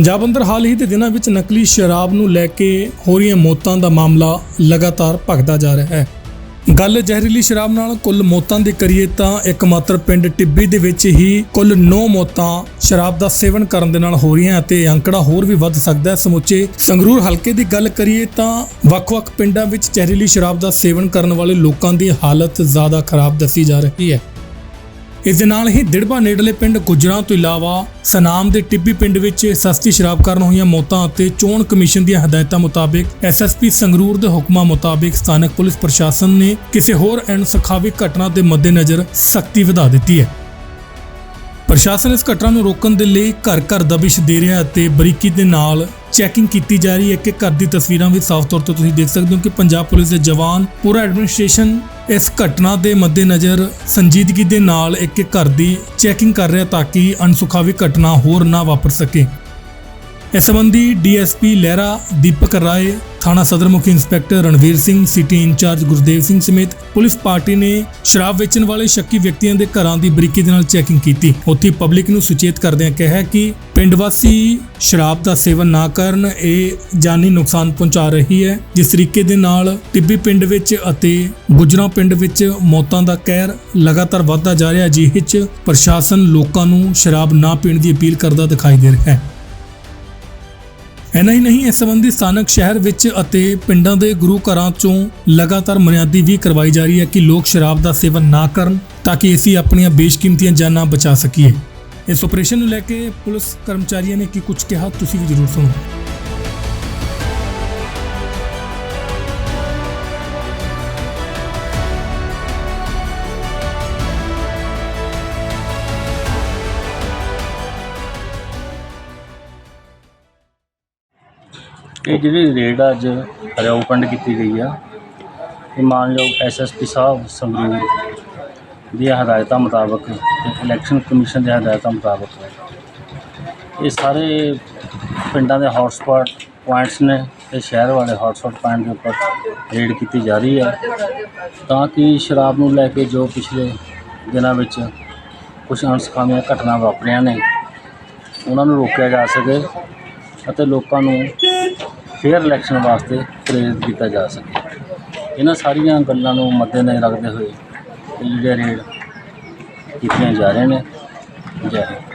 ਪੰਜਾਬ ਅੰਦਰ ਹਾਲ ਹੀ ਦੇ ਦਿਨਾਂ ਵਿੱਚ ਨਕਲੀ ਸ਼ਰਾਬ ਨੂੰ ਲੈ ਕੇ ਹੋ ਰਹੀਆਂ ਮੌਤਾਂ ਦਾ ਮਾਮਲਾ ਲਗਾਤਾਰ ਭਖਦਾ ਜਾ ਰਿਹਾ ਹੈ। ਗੱਲ ਜ਼ਹਿਰੀਲੀ ਸ਼ਰਾਬ ਨਾਲ ਕੁੱਲ ਮੌਤਾਂ ਦੀ ਕਰੀਏ ਤਾਂ ਇੱਕਮਾਤਰ ਪਿੰਡ ਟਿੱਬੀ ਦੇ ਵਿੱਚ ਹੀ ਕੁੱਲ 9 ਮੌਤਾਂ ਸ਼ਰਾਬ ਦਾ ਸੇਵਨ ਕਰਨ ਦੇ ਨਾਲ ਹੋ ਰਹੀਆਂ ਅਤੇ ਅੰਕੜਾ ਹੋਰ ਵੀ ਵੱਧ ਸਕਦਾ ਹੈ। ਸਮੁੱਚੇ ਸੰਗਰੂਰ ਹਲਕੇ ਦੀ ਗੱਲ ਕਰੀਏ ਤਾਂ ਵੱਖ-ਵੱਖ ਪਿੰਡਾਂ ਵਿੱਚ ਜ਼ਹਿਰੀਲੀ ਸ਼ਰਾਬ ਦਾ ਸੇਵਨ ਕਰਨ ਵਾਲੇ ਲੋਕਾਂ ਦੀ ਹਾਲਤ ਜ਼ਿਆਦਾ ਖਰਾਬ ਦੱਸੀ ਜਾ ਰਹੀ ਹੈ। ਇਸ ਦੇ ਨਾਲ ਹੀ ਦਿੜਬਾ ਨੇੜਲੇ ਪਿੰਡ ਗੁਜਰਾਂ ਤੋਂ ਇਲਾਵਾ ਸਨਾਮ ਦੇ ਟਿੱਬੀ ਪਿੰਡ ਵਿੱਚ ਸਸਤੀ ਸ਼ਰਾਬ ਕਾਰਨ ਹੋਈਆਂ ਮੌਤਾਂ ਅਤੇ ਚੋਣ ਕਮਿਸ਼ਨ ਦੀਆਂ ਹਦਾਇਤਾਂ ਮੁਤਾਬਿਕ ਐਸਐਸਪੀ ਸੰਗਰੂਰ ਦੇ ਹੁਕਮਾਂ ਮੁਤਾਬਿਕ ਸਥਾਨਕ ਪੁਲਿਸ ਪ੍ਰਸ਼ਾਸਨ ਨੇ ਕਿਸੇ ਹੋਰ ਅਣਸਖਾਵੀ ਘਟਨਾ ਦੇ ਮੱਦੇਨਜ਼ਰ ਸਖਤੀ ਵਧਾ ਦਿੱਤੀ ਹੈ। ਪ੍ਰਸ਼ਾਸਨ ਇਸ ਘਟਨਾ ਨੂੰ ਰੋਕਣ ਦੇ ਲਈ ਘਰ ਘਰ ਦਬਿਸ਼ ਦੇ ਰਿਹਾ ਅਤੇ ਬਰੀਕੀ ਦੇ ਨਾਲ ਚੈਕਿੰਗ ਕੀਤੀ ਜਾ ਰਹੀ ਹੈ ਕਿ ਘਰ ਦੀ ਤਸਵੀਰਾਂ ਵੀ ਸਾਫ਼ ਤੌਰ ਤੇ ਤੁਸੀਂ ਦੇਖ ਸਕਦੇ ਹੋ ਕਿ ਪੰਜਾਬ ਪੁਲਿਸ ਦੇ ਜਵਾਨ ਪੂਰਾ ਐਡਮਿਨਿਸਟ੍ਰੇਸ਼ਨ ਇਸ ਘਟਨਾ ਦੇ ਮੱਦੇਨਜ਼ਰ ਸੰਜੀਦਗੀ ਦੇ ਨਾਲ ਇੱਕ ਘਰ ਦੀ ਚੈਕਿੰਗ ਕਰ ਰਿਹਾ ਤਾਂ ਕਿ ਅਣਸੁਖਾਵੀ ਘਟਨਾ ਹੋਰ ਨਾ ਵਾਪਰ ਸਕੇ। ਇਸ ਸੰਬੰਧੀ ਡੀਐਸਪੀ ਲਹਿਰਾ ਦੀਪਕ ਰਾਏ, ਥਾਣਾ ਸਦਰ ਮੁਖੀ inspector Ranvir Singh, city incharge Gurdev Singh ਸਮੇਤ ਪੁਲਿਸ ਪਾਰਟੀ ਨੇ ਸ਼ਰਾਬ ਵੇਚਣ ਵਾਲੇ ਸ਼ੱਕੀ ਵਿਅਕਤੀਆਂ ਦੇ ਘਰਾਂ ਦੀ ਬਰੀਕੀ ਦੇ ਨਾਲ ਚੈਕਿੰਗ ਕੀਤੀ। ਉੱਥੇ ਪਬਲਿਕ ਨੂੰ ਸੁਚੇਤ ਕਰਦਿਆਂ ਕਿਹਾ ਕਿ ਪਿੰਡ ਵਾਸੀ ਸ਼ਰਾਬ ਦਾ ਸੇਵਨ ਨਾ ਕਰਨ, ਇਹ ਜਾਨੀ ਨੁਕਸਾਨ ਪਹੁੰਚਾ ਰਹੀ ਹੈ। ਜਿਸ ਤਰੀਕੇ ਦੇ ਨਾਲ ਟਿੱਬੀ ਪਿੰਡ ਵਿੱਚ ਅਤੇ ਗੁਜਰਾ ਪਿੰਡ ਵਿੱਚ ਮੌਤਾਂ ਦਾ ਕਹਿਰ ਲਗਾਤਾਰ ਵਧਦਾ ਜਾ ਰਿਹਾ ਜਿਹੇ 'ਚ ਪ੍ਰਸ਼ਾਸਨ ਲੋਕਾਂ ਨੂੰ ਸ਼ਰਾਬ ਨਾ ਪੀਣ ਦੀ ਅਪੀਲ ਕਰਦਾ ਦਿਖਾਈ ਦੇ ਰਿਹਾ ਹੈ। ਐਨਾ ਹੀ ਨਹੀਂ, ਇਸ ਸੰਬੰਧੀ ਸਥਾਨਕ ਸ਼ਹਿਰ ਵਿੱਚ ਅਤੇ ਪਿੰਡਾਂ ਦੇ ਗੁਰੂ ਘਰਾਂ ਚੋਂ ਲਗਾਤਾਰ ਮਰਿਆਦੀ ਵੀ ਕਰਵਾਈ ਜਾ ਰਹੀ ਹੈ ਕਿ ਲੋਕ ਸ਼ਰਾਬ ਦਾ ਸੇਵਨ ਨਾ ਕਰਨ ਤਾਂ ਕਿ ਅਸੀਂ ਆਪਣੀਆਂ ਬੇਸ਼ਕੀਮਤੀਆਂ ਜਾਨਾਂ ਬਚਾ ਸਕੀਏ। ਇਸ ਆਪਰੇਸ਼ਨ ਨੂੰ ਲੈ ਕੇ ਪੁਲਿਸ ਕਰਮਚਾਰੀਆਂ ਨੇ ਕੀ ਕੁਝ ਕਿਹਾ, ਤੁਸੀਂ ਵੀ ਜ਼ਰੂਰ ਸੁਣੋ। ਇਹ ਜਿਹੜੀ ਰੇਡ ਅੱਜ ਰਿਓਪਨ ਕੀਤੀ ਗਈ ਆ, ਇਹ ਮਾਨਯੋਗ ਐਸਐਸਪੀ ਸਾਹਿਬ ਸੰਗਰੂਰ ਦੀਆਂ ਹਦਾਇਤਾਂ ਮੁਤਾਬਕ ਤੇ ਇਲੈਕਸ਼ਨ ਕਮਿਸ਼ਨ ਦੀਆਂ ਹਦਾਇਤਾਂ ਮੁਤਾਬਕ। ਇਹ ਸਾਰੇ ਪਿੰਡਾਂ ਦੇ ਹੌਟਸਪੌਟ ਪੁਆਇੰਟਸ ਨੇ ਤੇ ਸ਼ਹਿਰ ਵਾਲੇ ਹੌਟਸਪੌਟ ਪੁਆਇੰਟ ਦੇ ਉੱਪਰ ਰੇਡ ਕੀਤੀ ਜਾ ਰਹੀ ਹੈ ਤਾਂ ਕਿ ਸ਼ਰਾਬ ਨੂੰ ਲੈ ਕੇ ਜੋ ਪਿਛਲੇ ਦਿਨਾਂ ਵਿੱਚ ਕੁਝ ਅਣਸੁਖਾਵੀਆਂ ਘਟਨਾ ਵਾਪਰੀਆਂ ਨੇ, ਉਹਨਾਂ ਨੂੰ ਰੋਕਿਆ ਜਾ ਸਕੇ ਅਤੇ ਲੋਕਾਂ ਨੂੰ ਫੇਅਰ ਇਲੈਕਸ਼ਨ ਵਾਸਤੇ ਪ੍ਰੇਰਿਤ ਕੀਤਾ ਜਾ ਸਕੇ। ਇਹਨਾਂ ਸਾਰੀਆਂ ਗੱਲਾਂ ਨੂੰ ਮੱਦੇਨਜ਼ਰ ਰੱਖਦੇ ਹੋਏ ਇਹ ਜਿਹੜੇ ਰੇਡ ਕੀਤੀਆਂ ਜਾ ਰਹੇ ਨੇ। ਜੈ ਹਿੰਦ।